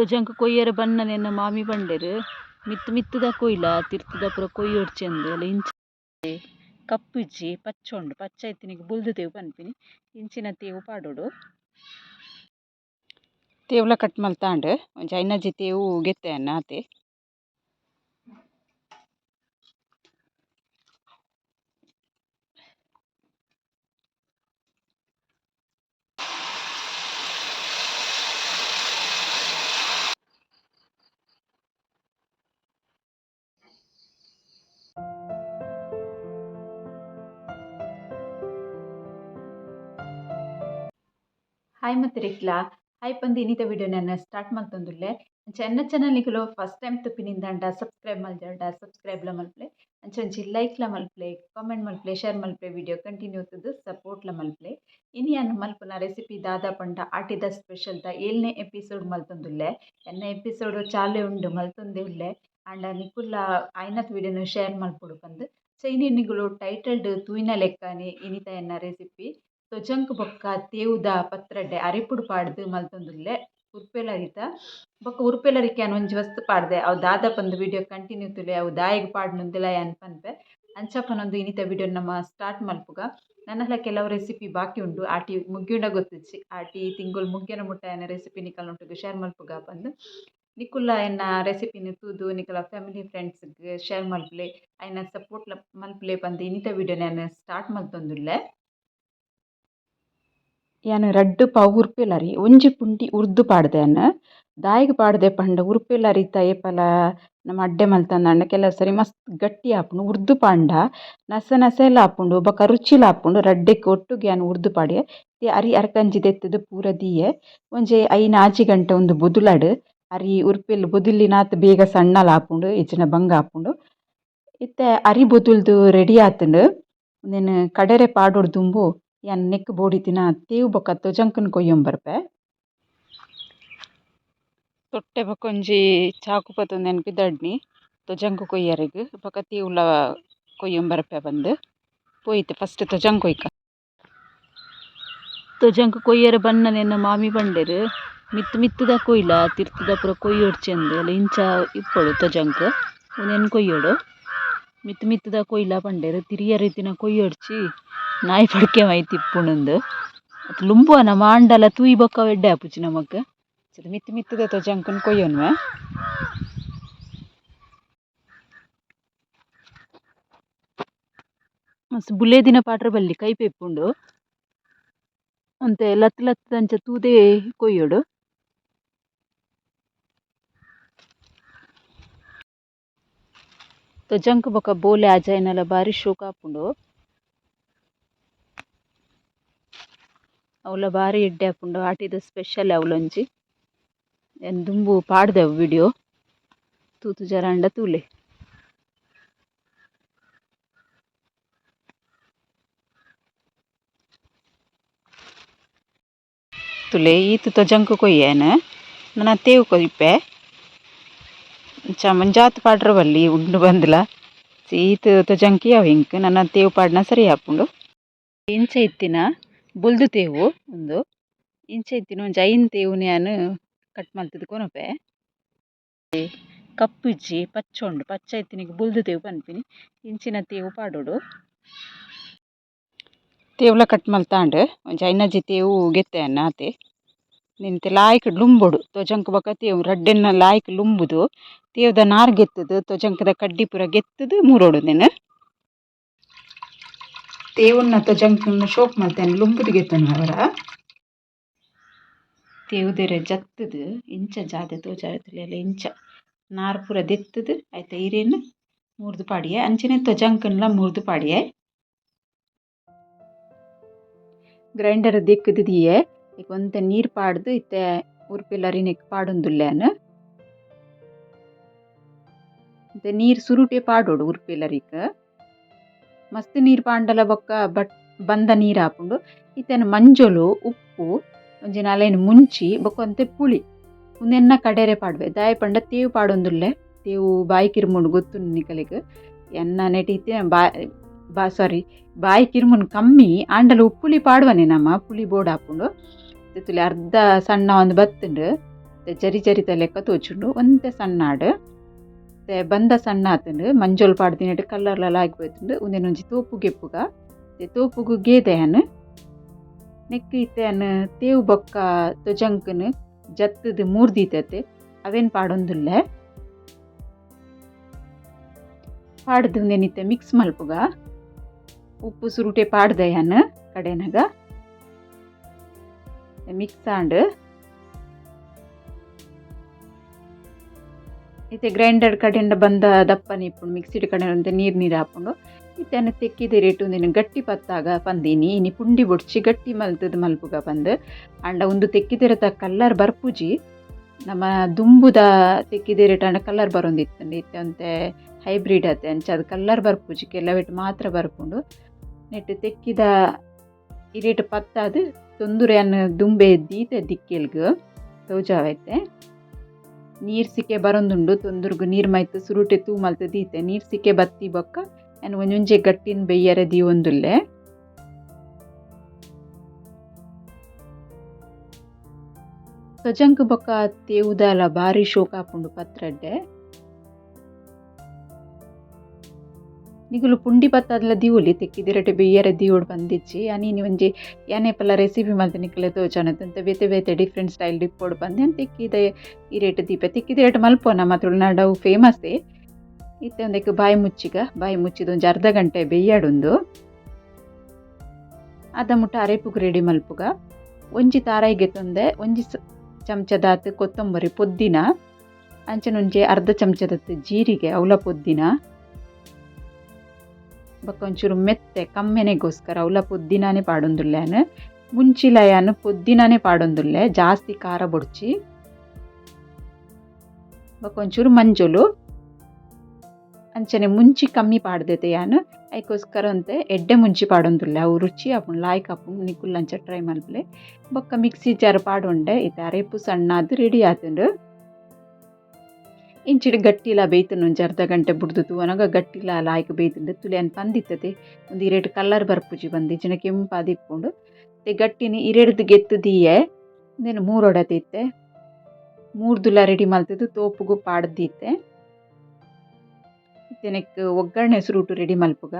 ತೊಜಂಕ್ ಕೊಯ್ಯರೆ ಬನ್ನನೆನ್ನ ಮಾಮಿ ಪಂಡೆರ್ ಮಿತ್ತ್ ಮಿತ್ತುದ ಕೊಯ್ಲ, ತಿರ್ತುದ ಪೂರ ಕೊಯ್ಯೊಡ್ಚಂದ್ ಅಲ್ಲ ಇಂಚ. ಕಪ್ಪು ಇಜ್ಜಿ ಪಚ್ಚ ಇತ್ತಿನಿಗ್ ಬುಲ್ದು ತೇವು ಪನ್ಪಿನಿ. ಇಂಚಿನ ತೇವು ಪಾಡೋಡು. ತೇವುಲ ಕಟ್ ಮಲ್ತಾಂಡ್. ಒಂಜಿ ಐನಜ್ಜಿ ತೇವು ಗೆತ್ತೇನ ಆತೆ. ಹಾಯ್ ಮತ್ತು ರಿಕ್ಲಾ ಹಾಯ್ ಪಂದ್ ಇನಿತ ವಿಡಿಯೋ ನನ್ನ ಸ್ಟಾರ್ಟ್ ಮಲ್ತೊಂದುಲ್ಲೆ ಅಂಚ ಎನ್ನ ಚಾನಲ್ನಿಕುಲು ಫಸ್ಟ್ ಟೈಮ್ ತುಪ್ಪಿನಿಂದಾಂಡ ಸಬ್ಸ್ಕ್ರೈಬ್ ಮಲ್ಜಾಂಡ ಸಬ್ಸ್ಕ್ರೈಬ್ಲ ಮಲ್ಪ್ಲೆ ಅಂಚ ಲೈಕ್ಲ ಮಲ್ಪ್ಲೆ ಕಾಮೆಂಟ್ ಮಲ್ಪ್ಲೆ ಶೇರ್ ಮಲ್ಪಲೆ ವಿಡಿಯೋ ಕಂಟಿನ್ಯೂ ತದ್ದು ಸಪೋರ್ಟ್ಲ ಮಲ್ಪಲೆ ಇನಿ ಯಾನು ಮಲ್ಪುನ ರೆಸಿಪಿ ದಾದಾ ಪಂಡ ಆಟಿದ ಸ್ಪೆಷಲ್ ದ ಏಳ್ನೇ ಎಪಿಸೋಡ್ ಮಲ್ತೊಂದುಲ್ಲೆ ಎನ್ನ ಎಪಿಸೋಡ್ ಚಾಲೆ ಉಂಡು ಮಲ್ತೊಂದೆ ಉಲ್ಲೆ ಆಂಡ ನಿಕುಲ್ಲ ಐನತ್ ವಿಡಿಯೋನು ಶೇರ್ ಮಲ್ಪೊಡು ಪಂದ್ ಸೊ ಇನಿ ನಿಗುಲು ಟೈಟಲ್ಡ್ ತೂಯಿನ ಲೆಕ್ಕನೆ ಇನಿತ ಎನ್ನ ರೆಸಿಪಿ ತೊಜಂಕ್ ಬೊಕ್ಕ, ತೇವುದ ಪತ್ರಡ್ಡೆ ಅರೆಪುಡು ಪಾಡ್ದ್ ಮಲ್ತೊಂದುಲ್ಲೆ. ಉರ್ಪೆಲರಿತ. ಬೊಕ ಉರ್ಪೆಲರಿಕೆ ಒಂಜಿ ವಸ್ತು ಪಾಡ್ದೆ. ಅವು ದಾದ ಪಂದ್ ವಿಡಿಯೋ ಕಂಟಿನ್ಯೂ ತುಲೆ ಅವು ದಾಯೆಗ್ ಪಾಡ್ನುಂದಿಲ ಏನ್ ಪನ್ಪೆ. ಅಂಚಪ್ಪನೊಂದು ಇನಿತ ವಿಡಿಯೋ ನಮ್ಮ ಸ್ಟಾರ್ಟ್ ಮಲ್ಪುಗ. ನನ್ನಲ್ಲ ಕೆಲವು ರೆಸಿಪಿ ಬಾಕಿ ಉಂಡು. ಆಟಿ ಮುಗ್ಗಿಂಡ ಗೊತ್ತಿಚ್ಚಿ ಆಟಿ ತಿಂಗುಲ್ ಮುಗ್ಗಿನ ಮುಟ್ಟ ಏನ ರೆಸಿಪಿ ಉಂಟು ಶೇರ್ ಮಲ್ಪುಗ ಪಂದ್ ನಿಕುಲ್ಲ ಎನ್ನ ರೆಸಿಪಿನ ತೂದು, ನಿಕಲ ಫ್ಯಾಮಿಲಿ ಫ್ರೆಂಡ್ಸ್ಗೆ ಶೇರ್ ಮಲ್ಪುಲೆ. ಐನ ಸಪೋರ್ಟ್ ಮಲ್ಪುಲೆ ಪಂದ್ ಇನಿತ ವಿಡಿಯೋ ನಾನು ಸ್ಟಾರ್ಟ್ ಮಲ್ತೊಂದುಲ್ಲೆ. ಯಾನ್ ರಡ್ಡ್ ಪಾವು ಉರ್ಪೆಲರಿ, ಒಂಜಿ ಪುಂಡಿ ಉರ್ದು ಪಾಡ್ದೆ ಯಾನ್ ದಾಯಿಗ್ ಪಾಡ್ದೆ ಪಂಡ ಉರ್ಪೆಲರಿತ ಏಪಲ ನಮ ಅಡ್ಡೆ ಮಲ್ತಂದಾಂಡ ಕೆಲವು ಸರಿ ಮಸ್ತ್ ಗಟ್ಟಿ ಆಪುಂಡು, ಉರ್ದು ಪಾಂಡ. ನಸ ನಸೆಲ ಆಪುಂಡು ಬೊಕ ರುಚಿಲ ಆಪುಂಡು, ರಡ್ಡೆಗ್ ಒಟ್ಟುಗ್ ಯಾನ್ ಉರ್ದು ಪಾಡ್ಯೆ. ಅರಿ ಅರ್ಕಂಜಿ ದೆತ್ತುದು ಪೂರ ದಿಯೆ. ಒಂಜಿ ಐನ ಆಜಿ ಗಂಟೆ ಉಂದು ಬೊದುಲಡ್. ಅರಿ ಉರ್ಪೆಲ್ ಬೊದುಲಿನಾತ್ ಬೇಗ ಸಣ್ಣ ಆಪುಂಡು ಇಚಿನ ಬಂಗ ಆಪುಂಡು. ಇತ್ತೆ ಅರಿ ಬೊದುಲ್ದು ರೆಡಿ ಆತುಂಡು. ಉಂದೆನ್ ಕಡೆರೆ ಪಾಡೊಡು ದುಂಬು. ಯಾನ್ ನೆಕ್ಕ್ ಬೋಡಿತ್ತಿನ ತೇವು ಬೊಕ ತೊಜಂಕುನ್ ಕೊಯ್ಯೊಂದು ಬರ್ಪೆ ತೊಟ್ಟೆ ಬೊಕ ಒಂಜಿ ಚಾಕು ಪತೊಂದು ನೆನಪಿದಡ್ನಿ ತೊಜಂಕ್ ಕೊಯ್ಯರೆಗ್ ಬೊಕ ತೇವುಲ ಕೊಯ್ಯೊಂದು ಬರ್ಪೆ ಪಂದ್ ಪೋಯಿತ್ತೆ ಫಸ್ಟ್ ತೊಜಂಕ್ ಕೊಯ್ಕ ತೊಜಂಕ್ ಕೊಯ್ಯರೆ ಬನ್ನನೆನ್ನ ಮಾಮಿ ಪಂಡೆರ್ ಮಿತ್ತ್ ಮಿತ್ತುದ ಕೊಯ್ಲ ತಿರ್ತುದ ಪೂರ ಕೊಯ್ಯೊಡ್ಚಂದ್ ಅಲ್ಲ ಇಂಚ ಇಪ್ಪೊಡು ತೊಜಂಕ್ ಉಂದೆನ್ ಕೊಯ್ಯೊಡು ಮಿತ್ತ್ ಮಿತ್ತುದ ಕೊಯ್ಲ ಪಂಡೆರ್ ತಿರಿಯರೆ ಇತ್ತಿನ ಕೊಯ್ಯೊಡ್ಚಿ ನಾಯಿ ಪಡ್ಕೆ ಮೈತ್ ಇಪ್ಪುಂಡುಂದು ಅತ್ ಲುಂಬುವನ ಮಾಂಡಲ ತೂಯಿ ಬೊಕ ಎಡ್ಡೆ ಆಪುಜಿ ನಮಕ್. ಮಿತ್ತ್ ಮಿತ್ತುದ ತೊಜಂಕುನ್ ಕೊಯ್ಯೊನ್ವೆ ಮಸ್ತ್ ಬುಲೆದಿನ ಪಾಡ್ರೆ ಬಲ್ಲಿ ಕೈಪೆಪ್ಪುಂಡು ಅಂತೆ ಲತ್ ಲತ್ತ್ ಅಂಚ ತೂದೆ ಕೊಯ್ಯೊಡು. ತೊಜಂಕ್ ಬೊಕ ಬೋಲೆ ಆಜಾಯಿನಲ ಬಾರಿ ಶೋಕ ಆಪುಂಡು. ಅವುಲ ಬಾರಿ ಎಡ್ಡೆ ಆಪುಂಡು ಆಟಿದ ಸ್ಪೆಷಲ್ ಅವಲೊಂಜಿ ಎನ್ನ ದುಂಬು ಪಾಡ್ದೆವು ವಿಡಿಯೋ ತೂತು ಜರಾಂಡ ತೂಲೆ. ತುಲೆ, ಈತ್ ತೊಜಂಕ್ ಕೊಯ್ಯೆನ್? ನನ ತೇವು ಕೊಯ್ಪೆ. ಅಂಚ ಮುಂಜಾತ್ ಪಾಡ್ರ ಬಲ್ಲಿ, ಉಂಡು ಬಂದ್ಲ. ಈತ್ ತೊಜಂಕ್ ಯಾವ್ ಇಂಕ್ ನನ ತೇವು ಪಾಡ್ನ ಸರಿ ಆಪುಂಡು ಇಂಚೆ ಇತ್ತಿನ ಬೊಲ್ದು ತೇವು ಉಂದು ಇಂಚ ಇತ್ತಿನ ಒಂಜಿ ಐನ್ ತೇವುನ ಯಾನ್ ಕಟ್ ಮಲ್ತುದು ಕೊನೊಪೆ. ಕಪ್ಪು ಇಜ್ಜಿ ಪಚ್ಚ ಉಂಡು ಪಚ್ಚ ಇತ್ತಿನಿಗ್ ಬುಲ್ದು ತೇವು ಪನ್ಪಿನಿ. ಇಂಚಿನ ತೇವು ಪಾಡೊಡು. ತೇವುಲ ಕಟ್ ಮಲ್ತಾಂಡ್. ಒಂಜಿ ಐನಜ್ಜಿ ತೇವು ಗೆತ್ತೇನ ಆತೆ. ನಿಂತೆ ಲಾಯ್ಕ್ ಲುಂಬೊಡು. ತೊಜಂಕ್ ಬೊಕ ತೇವು ರಡ್ಡೆನ್ನ ಲಾಯ್ಕ್ ಲುಂಬುದು. ತೇವ್ದ ನಾರ್ ಗೆತ್ತುದು. ತೊಜಂಕದ ಕಡ್ಡಿ ಪೂರ ಗೆತ್ತುದು ಮೂರೊಡು ಉಂದೆನ್ ತೇವುನ್ನ ತೊಜಂಕ್ನ ಶೋಕ್ ಮಲ್ತೆನ್ ಲುಂಬುದಿಗೆತ್ತನು ಗೆತ್ತುನ ಅವರ. ತೇವುದೆರೆ ಜತ್ತದು, ಇಂಚ ಜಾದೆ ತೋಜಾರುಲುಲ ಇಂಚ. ನಾರ್ ಪೂರ ದೆತ್ತುದು ಐತ ಇರೆನ್ ಮೂರ್ದು ಪಾಡ್ಯೆ. ಅಂಚನೆ ತೊಜಂಕುನ್ಲ ಮೂರ್ದು ಪಾಡ್ಯೆ. ಗ್ರೈಂಡರ್ ದಿಕ್ಕದಿದೆಯೇ ದಿಯೆ. ಇಕ್ ಒಂತೆ ನೀರ್ ಪಾಡ್ದ್, ಇತ್ತೆ ಉರ್ಪಿಲ್ಲರಿನಿಗೆ ಪಾಡೊಂದುಲ್ಲೇನು ನೀರ್ ಸುರುಟೆ ಪಾಡೊಡು ಉರ್ಪೆಲರಿಕ್ ಮಸ್ತ್ ನೀರ್ ಪಾಂಡಲ ಬೊಕ್ಕ ಬಟ್ ಬಂದ ನೀರ್ ಆಪುಂಡು ಇತ್ತೆನ್ ಮಂಜೊಲು, ಉಪ್ಪು ಒಂಜಿ ನಲೆನ್ ಮುಂಚಿ ಬೊಕ ಒಂತೆ ಪುಳಿ. ಉಂದೆನ್ನ ಕಡೆರೆ ಪಾಡ್ವೆ. ದಾಯೆ ಪಂಡ ತೇವು ಪಾಡೊಂದುಲ್ಲೆ. ತೇವು ಬಾಯಿ ಕಿರ್ಮುಂಡು ಗೊತ್ತುಂಡು ನಿಕಲಿಗೆ ಎನ್ನ ನೆಟ್ ಇತ್ತಿನ ಬಾ ಬಾ ಸಾರಿ ಬಾಯಿ ಕಿರ್ಮುನ್ ಕಮ್ಮಿ, ಆಂಡಲ ಉಪ್ಪುಲಿ ಪಾಡ್ವನೆ ನಮ್ಮ ಪುಳಿ ಬೋರ್ಡ್ ಆಪುಂಡು ತಿತ್ತುಲೆ ಅರ್ಧ ಸಣ್ಣ ಒಂದು ಬತ್ತುಂಡು ಜರಿ ಜರಿತ ಲೆಕ್ಕ ತೋಜುಂಡು ಒಂತೆ ಸಣ್ಣಾಡ್. ಮತ್ತೆ ಬಂದ ಸಣ್ಣ ಆತಂಡು ಮಂಜೋಲ್ ಪಾಡ್ದಿನಟ್ ಕಲ್ಲರ್ಲ ಲಾಯ್ಪೋಯ್ತುಂಡು ಒಂದೇನೊಂಜಿ ತೋಪು ಗೆಪ್ಪುಗ. ತೂಪುಗು ನೆಕ್ಕ ಇತ್ತೆ ಇತ್ತೆಯನ್ ತೇವು ಬೊಕ್ಕ ತೊಜಂಕನ್ ಮೂರ್ದಿ ಮೂರ್ದೀತತೆ ಅವೇನ್ ಪಾಡೊಂದುಲ್ಲೆ? ಪಾಡ್ದು ಒಂದೇನಿತ್ತೆ ಮಿಕ್ಸ್ ಮಲ್ಪುಗ. ಉಪ್ಪು ಸುರುಟೆ ಪಾಡ್ದಯನ್ ಕಡೆನಾಗ. ಮಿಕ್ಸ್ ಆಂಡ್ ಇತ್ತೆ ಗ್ರೈಂಡರ್ ಕಡೆಯಿಂದ ಬಂದ ದಪ್ಪನ ಇಪ್ಪುಂಡು ಮಿಕ್ಸಿಡ್ ಕಡೆ ಅಂತ ನೀರು ನೀರು ಹಾಕೊಂಡು ಇತ್ತನ್ನು ತೆಕ್ಕಿದ ರೇಟು ನೀನು ಗಟ್ಟಿ ಪತ್ತಾಗ ಬಂದೀನಿ ಇನಿ ಪುಂಡಿ ಬೊಡ್ಚಿ ಗಟ್ಟಿ ಮಲ್ತದ ಮಲ್ಪುಗ ಬಂದು ಅಂಡ ಒಂದು ತೆಕ್ಕಿದಿರತ ಕಲ್ಲರ್ ಬರ್ಪುಜಿ. ನಮ್ಮ ದುಂಬುದ ತೆಕ್ಕಿದಿರೇಟ ಅಂಡ ಕಲ್ಲರ್ ಬರೊಂದಿತ್ತಂಡು. ಇತ್ತೆ ಅಂತೆ ಹೈಬ್ರಿಡ್ ಅತ್ತೆ ಅಂಚ ಅದು ಕಲ್ಲರ್ ಬರ್ಪುಜಿ. ಕೆಲವೆಟ್ ಮಾತ್ರ ಬರ್ಪುಂಡು ನೆಟ್ಟು ತೆಕ್ಕಿದ ಇರೇಟ್ ಪತ್ತಾದ ತೊಂದರೆ ಅನ್ನ ದುಂಬೆ ದೀತೆ ದಿಕ್ಕೆಲ್ಗ. ತೋಜಾವೈತೆ ನೀರು ಸಿಕ್ಕೆ ಬರೊಂದುಂಡು, ತೊಂದುರ್ಗು ನೀರು ಮೈತ್ ಸುರುಟೆ ತೂ ಮಲ್ತ್ ದೀತೆ. ನೀರು ಸಿಕ್ಕೆ ಬತ್ತಿ ಬೊಕ್ಕ ಆ್ಯಂಡ್ ಒಂಜೊಂಜೆ ಗಟ್ಟಿನ ಬೆಯ್ಯರೆ ದೀವೊಂದುಲ್ಲೆ. ತೊಜಂಕ್ ಬೊಕ್ಕ ತೇವುದಾಲ ಬಾರಿ ಶೋಕಾಪುಂಡು ಪತ್ರಡ್ಡೆ. ನಿಗುಲು ಪುಂಡಿ ಪತ್ತಾದ್ಲ ದಿವುಲಿ ತೆಕ್ಕಿದಿರಟೆ ಬೆಯ್ಯರೆ ದಿವೋಡು ಬಂದಿಚ್ಚಿ. ಅನಿ ಒಂಜಿ ಯಾನೆ ಪಲ್ಲ ರೆಸಿಪಿ ಮಲ್ತ ನಿಕ್ಲೆ ತೋಚನದಂತ ಬೇತೆ ಬೇತೆ ಡಿಫ್ರೆಂಟ್ ಸ್ಟೈಲ್ ಡಿಪ್ಪೋಡು ಬಂದೆ ಅಂತ ತೆಕ್ಕಿದ. ರೇಟ್ ದೀಪ ತೆಕ್ಕಿದಿರೇಟ್ ಮಲ್ಪೋನ ಮಾತ್ರ ನಡವು ಫೇಮಸ್ ಇತ್ತೆ ಒಂದಕ್ಕೆ ಬಾಯಿ ಮುಚ್ಚಿಗ. ಬಾಯಿ ಮುಚ್ಚಿದ ಒಂಜಿ ಅರ್ಧ ಗಂಟೆ ಬೇಯ್ಯಾಡೊಂದು. ಅದ ಮುಟ್ಟ ಅರೆಪುಗ್ ರೆಡಿ ಮಲ್ಪುಗ. ಒಂಜಿ ತಾರಾಯಿಗೆ ತೊಂದೆ ಒಂಜಿ ಚಮಚದಾತ್ ಕೊತ್ತಂಬರಿ ಪೊದ್ದಿನ. ಅಂಚನೆ ಒಂಜಿ ಅರ್ಧ ಚಮಚದತ್ತು ಜೀರಿಗೆ, ಅವಲ ಪೊದ್ದಿನ. ಬೊಕ್ಕ ಮೆತ್ತೆ ಕಮ್ಮೆನೆಗೋಸ್ಕರ ಅವಲ ಪೊದ್ದಿನಾನೇ ಪಾಡೊಂದುಲ್ಲೆನ್? ಮುಂಚಿಲಯನ್ ಪೊದ್ದಿನಾನೇ ಪಾಡೊಂದುಲ್ಲೆ, ಜಾಸ್ತಿ ಖಾರ ಬೊಡ್ಚಿ. ಬೊಕ್ಕ ಮಂಜುಲು. ಅಂಚನೆ ಮುಂಚಿ ಕಮ್ಮಿ ಪಾಡ್ದೆತೆ ಯಾನ್ ಐಕೋಸ್ಕರ ಅಂತೆ ಎಡ್ಡೆ ಮುಂಚಿ ಪಾಡೊಂದುಲ್ಲೆ. ಅವು ರುಚಿ ಆಪುಂಡು ಲಾಯ್ಕ್ ಆಪುಂಡು ನಿಕ್ಕುಲ್ಲಂಚ ಟ್ರೈ ಮಲ್ಪಲೆ ಬೊಕ್ಕ ಮಿಕ್ಸಿ ಜಾರ್ ಪಾಡೊಂಡೆ ಇತ್ತೆ ಅರೆಪು ಸಣ್ಣ ಅದು ರೆಡಿ ಆತುಂಡು. ಇಂಚಿಡ್ ಗಟ್ಟಿಲ ಬೇಯ್ತನ ಒಂಜಿ ಅರ್ಧ ಗಂಟೆ ಬುಡ್ದು ತೂವನಗ ಗಟ್ಟಿಲ ಲಾಯ್ಕ್ ಬೇಯ್ತುಂಡು. ತುಲೆ ಅನ್ ಪಂದಿತ್ತತೆ. ಒಂದು ಇರೇಟ್ ಕಲ್ಲರ್ ಬರ್ಪುಜಿ ಬಂದು. ಇಜ್ಜಿನ ಕೆಂಪಾದಿಪ್ಪುಂಡು ಮತ್ತೆ ಗಟ್ಟಿನಿ ಇರೇಡ್ದು ಗೆತ್ತು ದೀಯೆ. ಮೂರು ಮೂರೊಡತಿತ್ತೆ ಮೂರ್ದುಲ ರೆಡಿ ಮಲ್ತಿದ್ದು ತೋಪುಗು ಪಾಡ್ದಿತ್ತೆ ಇತ್ತೆನೆಕ್ ಒಗ್ಗರಣೆ ಸುರುಟು ರೆಡಿ ಮಲ್ಪುಗ.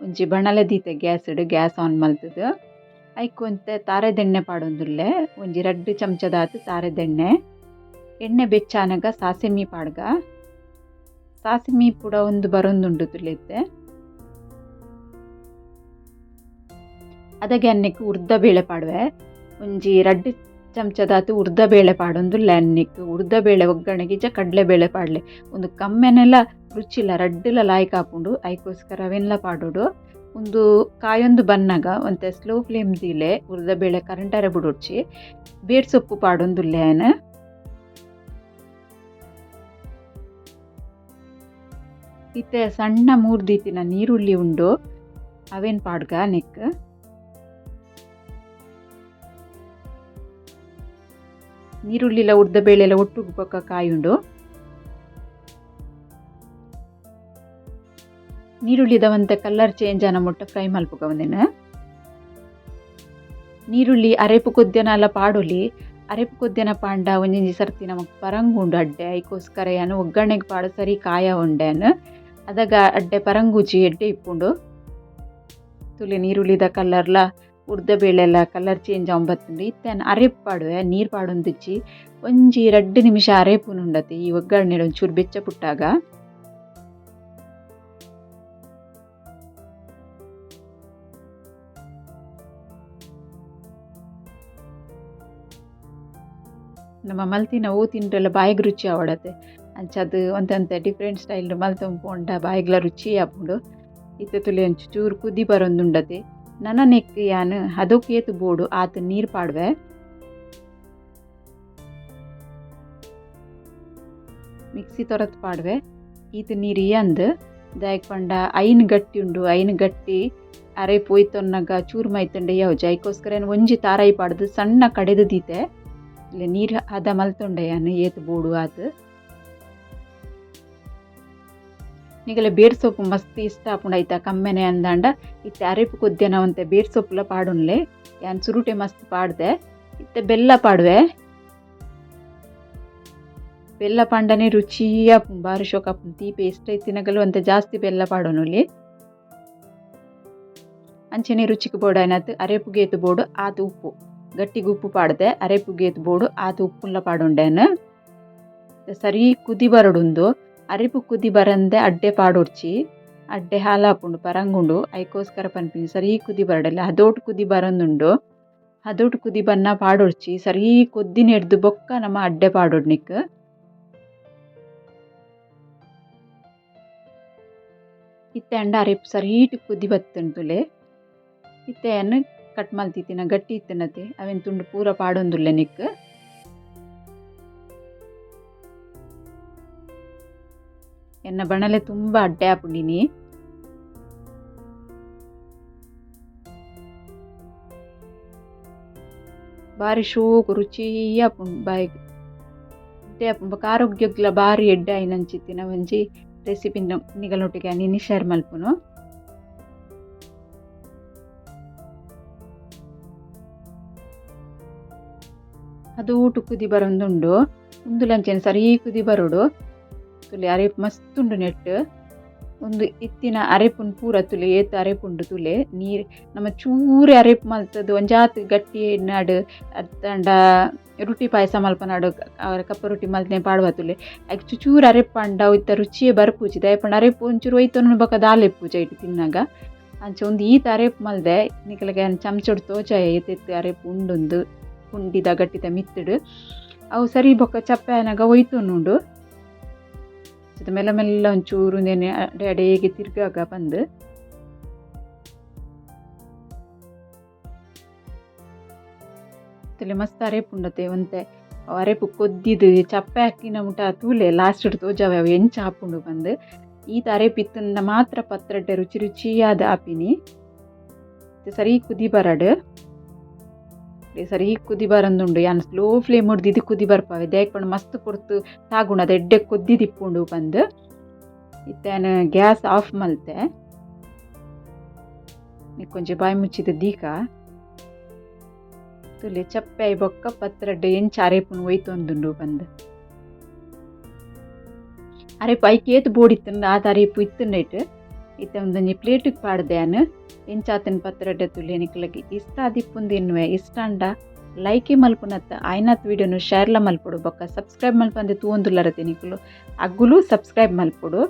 ಒಂಜಿ ಬಣಲ ದೀತೆ ಇಡು ಗ್ಯಾಸ್ ಆನ್ ಮಲ್ತುದು. ಐಕ್ ಒಂತೆ ತಾರೆದೆಣ್ಣೆ ಪಾಡೊಂದುಲ್ಲೆ. ಒಂಜಿ ರಡ್ಡು ಚಮಚದಾತು ತಾರೆದೆಣ್ಣೆ. ಎಣ್ಣೆ ಬೆಚ್ಚಾನಾಗ ಸಾಸಿಮಿ ಪಾಡ್ಗ. ಸಾಸಿಮಿ ಪುಡ ಒಂದು ಬರೊಂದುಂಡು ತುಲೆತ್ತೆ ಅದಗೆ ಅನ್ನಕ್ಕೆ ಉರ್ದ ಬೇಳೆ ಪಾಡುವೆ. ಒಂಜಿ ರಡ್ಡ್ ಚಮಚದಾತು ಉರ್ದ ಬೇಳೆ ಪಾಡೊಂದುಲ್ಲ ಅನ್ನಕ್ಕೆ ಉರ್ದ ಬೇಳೆ ಒಗ್ಗರಣೆಗೆ ಗಿಜ ಕಡ್ಲೆ ಬೇಳೆ ಪಾಡ್ಲೆ. ಒಂದು ಕಮ್ಮೆನೆಲ್ಲ ರುಚಿಲ ರಡ್ಡಿಲ್ಲ ಲಾಯ್ಕ್ ಹಾಕೊಂಡು ಐಕೋಸ್ಕರ ಅವೆಲ್ಲ ಪಾಡೋಡು. ಒಂದು ಕಾಯೊಂದು ಬನ್ನಗ ಒಂತೆ ಸ್ಲೋ ಫ್ಲೇಮ್ ದಿಲೆ ಉರ್ದ ಬೇಳೆ ಕರೆಂಟರೆ ಬುಡೊಡ್ಚಿ. ಬೇಡ್ ಸೊಪ್ಪು ಪಾಡೊಂದುಲ್ಲೆ ಇತ್ತೆ ಸಣ್ಣ ಮೂರ್ ದೀತಿನ ನೀರುಳ್ಳಿ ಉಂಡು. ಅವೇನು ಪಾಡ್ಗ ನೆಕ್? ನೀರುಳ್ಳಿಲ ಉರ್ದ ಬೇಳೆ ಒಟ್ಟು ಪಕ್ಕ ಕಾಯುಂಡು ನೀರುಳ್ಳಿದ ಒಂತ ಕಲ್ಲರ್ ಚೇಂಜ್ ಆನ ಮುಟ್ಟ ಫ್ರೈ ಮಲ್ಪುಗ ಒಂದೇನು. ನೀರುಳ್ಳಿ ಅರೆಪು ಅಲ್ಲ ಪಾಡುಲಿ. ಅರೆಪು ಕೊದ್ದೆನ ಪಾಂಡ ಒಂಜೊಂಜಿ ಸರ್ತಿ ನಮಗೆ ಪರಂಗುಂಡು ಅಡ್ಡೆ. ಐಕೋಸ್ಕರ ಏನು ಒಗ್ಗರಣೆಗೆ ಪಾಡ ಸರಿ ಕಾಯ ಉಂಡೆನ್ ಅದಾಗ ಅಡ್ಡೆ ಪರಂಗೂಜಿ ಎಡ್ಡೆ ಇಪ್ಪುಂಡು. ತುಲಿ ನೀರುಳಿದ ಕಲರ್ಲ ಉರ್ದ ಬೇಳೆಲ್ಲ ಕಲರ್ ಚೇಂಜ್ ಆಂಬತ್ತುಂಡು ಇತ್ತೆನ್ ಅರೆಪ್ ಪಾಡುವೆ ನೀರು ಪಾಡೊಂದಿಚ್ಚಿ ಒಂಜಿ ರಡ್ಡ್ ನಿಮಿಷ ಅರೆಪುನುಂಡತೆ, ಈ ಒಗ್ಗರಣೆ ಒಂಚೂರು ಬೆಚ್ಚ ಪುಟ್ಟಾಗ. ನಮ್ಮ ಮಲ್ತಿನ ಓ ತಿಂಡ್ರೆಲ್ಲ ಬಾಯಿಗೆ ರುಚಿ ಆವಡತೆ ಅಂಚ ಒಂತಂತೆ ಡಿಫ್ರೆಂಟ್ ಸ್ಟೈಲ್ ಮಲ್ತೊಂದು ಪೋಂಡ ಬಾಯಿಗ್ಲ ರುಚಿ ಆಪುಂಡು ಇತ್ತೆ ತುಲೆ ಒಂಚೂರು ಚೂರು ಕುದಿ ಬರೊಂದುಂಡತೆ ನನ್ನ ನೆಕ್ ಯಾನ್ ಅದಕ್ಕೆ ಏತು ಬೋಡು, ಆತ ನೀರು ಪಾಡ್ವೆ. ಮಿಕ್ಸಿ ತೊರತ್ ಪಾಡ್ವೆ. ಈತ ನೀರು ಅಂದ್. ದಾಯಕ್ ಪಂಡ ಐನ್ ಗಟ್ಟಿ ಉಂಡು, ಐನ್ ಗಟ್ಟಿ ಅರೆ ಪೋಯ್ತೊನ್ನಗ ಚೂರು ಮೈತಂಡೆ ಯಾವ್ಜ ಐಕೋಸ್ಕರ ಒಂಜಿ ತಾರಾಯಿ ಪಾಡ್ದು ಸಣ್ಣ ಕಡೆದು ದೀತೆ. ನೀರ್ ನೀರು ಹದ ಮಲ್ತೊಂಡೆ ಯಾನ್ ಏತು ಬೋಡು ಆತ್. నీకు బీర్ ಮಸ್ತ್ ಇಷ್ಟ ఇష్టపండు ಐತ ಕಮ್ಮೆನೆ ಅಂದಾಂಡ. ಇತ್ತೆ ಅರೆಪು ಕೊದ್ದೇನ ಒಂತೆ ಬೇರ್ ಸೊಪ್ಪುಲ ಪಾಡುನ್ಲೆ. ಯಾನ್ ಸುರುಟೆ ಮಸ್ತ್ ಪಾಡ್ದೆ. ಇತ್ತೆ ಬೆಲ್ಲ ಪಾಡುವೆ. ಬೆಲ್ಲ ಪಾಂಡನೆ ರುಚಿಯ ಬಾರಿ ಶೋಕ ದೀಪ ಎಷ್ಟೈತಿನಗಲು ಒಂತೆ ಜಾಸ್ತಿ ಬೆಲ್ಲ ಪಾಡೋನುಲಿ ಅಂಚನೆ ರುಚಿಗೆ ಬೋಡು ಅರೇಪು ಅರೆಪುಗೇತು ಬೋಡು ಆತು ಉಪ್ಪು. ಗಟ್ಟಿಗೆ ಉಪ್ಪು ಪಾಡ್ದೆ, ಅರೆಪುಗೇತು ಬೋಡು ಆತು ಉಪ್ಪುಲ್ಲ ಪಾಡುಂಡೆನು. ಸರಿ ಕುದಿ ಬರಡುಂದು. ಅರೆಪು ಕುದಿ ಬರಂದೆ ಅಡ್ಡೆ ಪಾಡೊಡ್ಚಿ ಅಡ್ಡೆ ಹಾಲು ಹಾಕೊಂಡು ಪರಂಗುಂಡು, ಐಕೋಸ್ಕರ ಪನ್ಪಿನಿ ಸರಿ ಕುದಿ ಬರಡಲ್ಲ. ಹದೋಟು ಕುದಿ ಬರಂದುಂಡು, ಹದೋಟು ಕುದಿ ಬನ್ನ ಪಾಡೊಡ್ಚಿ ಸರಿ ಕೊದ್ದಿನ ಹಿಡ್ದು ಬೊಕ್ಕ ನಮ್ಮ ಅಡ್ಡೆ ಪಾಡೊಡ್ನಿಕ್. ಇತ್ತೆ ಅಂಡ ಅರೆಪು ಸರೀಟ್ ಕುದಿ ಬತ್ತುಂಟುಲೆ ಇತ್ತೆಯನ್ನು ಕಟ್ ಮಲ್ತಿತ್ತಿನ, ಗಟ್ಟಿ ಇತ್ತಿನತೆ, ಅವೆನ್ ತುಂಡು ಪೂರ ಪಾಡೊಂದುಲ್ಲೆ ನಿಕ್. ಎನ್ನ ಬಣಲೆ ತುಂಬ ಅಡ್ಡೆ ಆಪುಂಡಿನಿ ಬಾರಿ ಶೋಕು ರುಚಿಯ ಆಪುಂಡು ಬಾಯಿಗೆ ಅಡ್ಡೆ ಆರೋಗ್ಯಗ್ಲ ಬಾರಿ ಎಡ್ಡೆ ಆಯ್ನಂಚಿತ್ತಿನ ಒಂಜಿ ರೆಸಿಪಿ ನಿಗಲೊಟ್ಟಿಗೆ ನಿನ್ನೆ ಶೇರ್ ಮಲ್ಪುನು ಅದು ಊಟ ಕುದಿ ಬರೊಂದುಂಡು. ಉಂದುಲಂಚನೆ ಸರಿ ಕುದಿ ಬರೋಡು. ತುಲೆ ಅರೆಪ್ ಮಸ್ತ್ ಉಂಡು ನೆಟ್ಟ್. ಒಂದು ಇತ್ತಿನ ಅರೆಪುನ್ ಪೂರ ತುಲೆ, ಏತ ಅರೆಪುಂಡು ತುಲೆ. ನೀರ್, ನಮ್ಮ ಚೂರೆ ಅರೆಪ್ ಮಲ್ತದು ಒಂಜಾತ್ ಗಟ್ಟಿ ನಾಡು ಅತ್ತಂಡ ರೊಟ್ಟಿ ಪಾಯಸ ಮಲ್ಪನಾಡು ಅವರ ಕಪ್ಪ ರೊಟ್ಟಿ ಮಲ್ತನೆ ಪಾಡುವ ತುಲೆ. ಐಕ್ ಚೂರು ಅರೆಪ್ ಪಂಡ ಇತ್ತ ರುಚಿಯೇ ಬರ್ಪೂಜಿ. ದಯಪಂಡ ಅರೆಪ್ ಒಂಚೂರು ಒಯ್ತನು ಬೊಕ ದಾಲೆ ಪೂಜೆ ಇಟ್ಟು ತಿನ್ನಾಗ. ಅಂಚ ಒಂದು ಈತ ಅರೆಪ್ ಮಲ್ದೆ, ನಿಕಲಗೆ ಚಮಚೊಡು ತೋಚಾಯ ಏತೆತ್ತು ಅರೆಪ್ ಉಂಡೊಂದು ಕುಂಡಿದ ಗಟ್ಟಿದ ಮಿತ್ತಡು. ಅವು ಸರಿ ಬೊಕ್ಕ ಚಪ್ಪೆನಾಗ ಒಯ್ತುಂಡು ಇದು ಮೆಲ್ಲ ಮೆಲ್ಲ ಒಂಚೂರು ನೆನೆ ಅಡೆ ಅಡೆಗೆ ತಿರ್ಗಾಗ ಬಂದು ತಲೆ ಮಸ್ತ್ ಅರೆಪು ಪುಂಡತೆ ಒಂತೆ ಅರೆಪು ಕೊದ್ದಿದ್ದು ಚಪ್ಪೆ ಹಾಕಿ ಮುಟ ತೂಲೆ ಲಾಸ್ಟ್ ತೋಜಾವ ಅವು ಎಂಚ ಹಾಪುಂಡು ಬಂದು ಈ ತಾರೆ ಇತ್ತಂದ ಮಾತ್ರ ಪತ್ರಡ್ಡೆ ರುಚಿ ರುಚಿಯಾದ ಆಪಿನಿ ಸರಿ ಕುದಿ ಬರಡು ಸರಿ ಕುದಿ ಬರಂದುಂಡು ಯಾನ್ ಸ್ಲೋ ಫ್ಲೇಮ್ ಹೊಡ್ದಿದ್ದು ಕುದಿ ಬರ್ಪಾವೆ. ದೇಕ್ಪಂಡು ಮಸ್ತ್ ಕೊಡ್ತು ತಾಗುಂಡು ಅದು ಎಡ್ಡೆ ಕೊದ್ದಿ ತಿಪ್ಪುಂಡು ಬಂದು. ಇತ್ತೇನು ಗ್ಯಾಸ್ ಆಫ್ ಮಲ್ತೆ. ಕೊಂಚ ಬಾಯಿ ಮುಚ್ಚಿದ ದೀಕ. ತುಲೆ ಚಪ್ಪೆ ಬೊಕ್ಕ ಪತ್ರಡ್ಡೆ ಎಂಚ ಹೋಯ್ತು ಒಯ್ತೊಂದುಂಡು ಬಂದು. ಅರೆಪು ಬೋಡಿತ್ತು ಬೋಡಿತ್ತಂಡು ಆತ ಇತ್ತು ಇತ್ತಂಡೈಟ್. ಇತ್ತೆ ಒಂದೊಂಜಿ ಪ್ಲೇಟಿಗೆ ಪಾಡ್ದೆ ಎಂಚಾತನ ಪತ್ರಡ್ಡೆ ತುಲೆ ನಿಕ್ಲಗೆ ಇಷ್ಟ ಆದಿಪ್ಪುಂದೆನ್ನುವೆ ಇಷ್ಟ ಅಂಡ ಲೈಕೆ ಮಲ್ಪುನತ್ತ. ಆಯ್ನತ್ ವಿಡಿಯೋನು ಶೇರ್ಲ ಮಲ್ಪೊಡು. ಬೊಕ್ಕ ಸಬ್ಸ್ಕ್ರೈಬ್ ಮಲ್ಪಂದೆ ತೂವೊಂದುಲ್ಲರತೆ ನಿಕ್ಲು. ಅಗ್ಗುಲು ಸಬ್ಸ್ಕ್ರೈಬ್ ಮಲ್ಪೊಡು.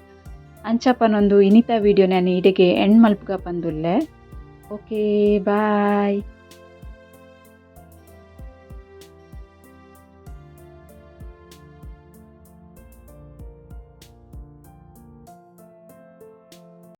ಅಂಚಪ್ಪನೊಂದು ಇನಿತ ವೀಡಿಯೋ ನಾನು ಇಡೆಗೆ ಎಂಡ್ ಮಲ್ಪುಗ ಬಂದುಲ್ಲೆ ಓಕೆ, ಬಾಯ್.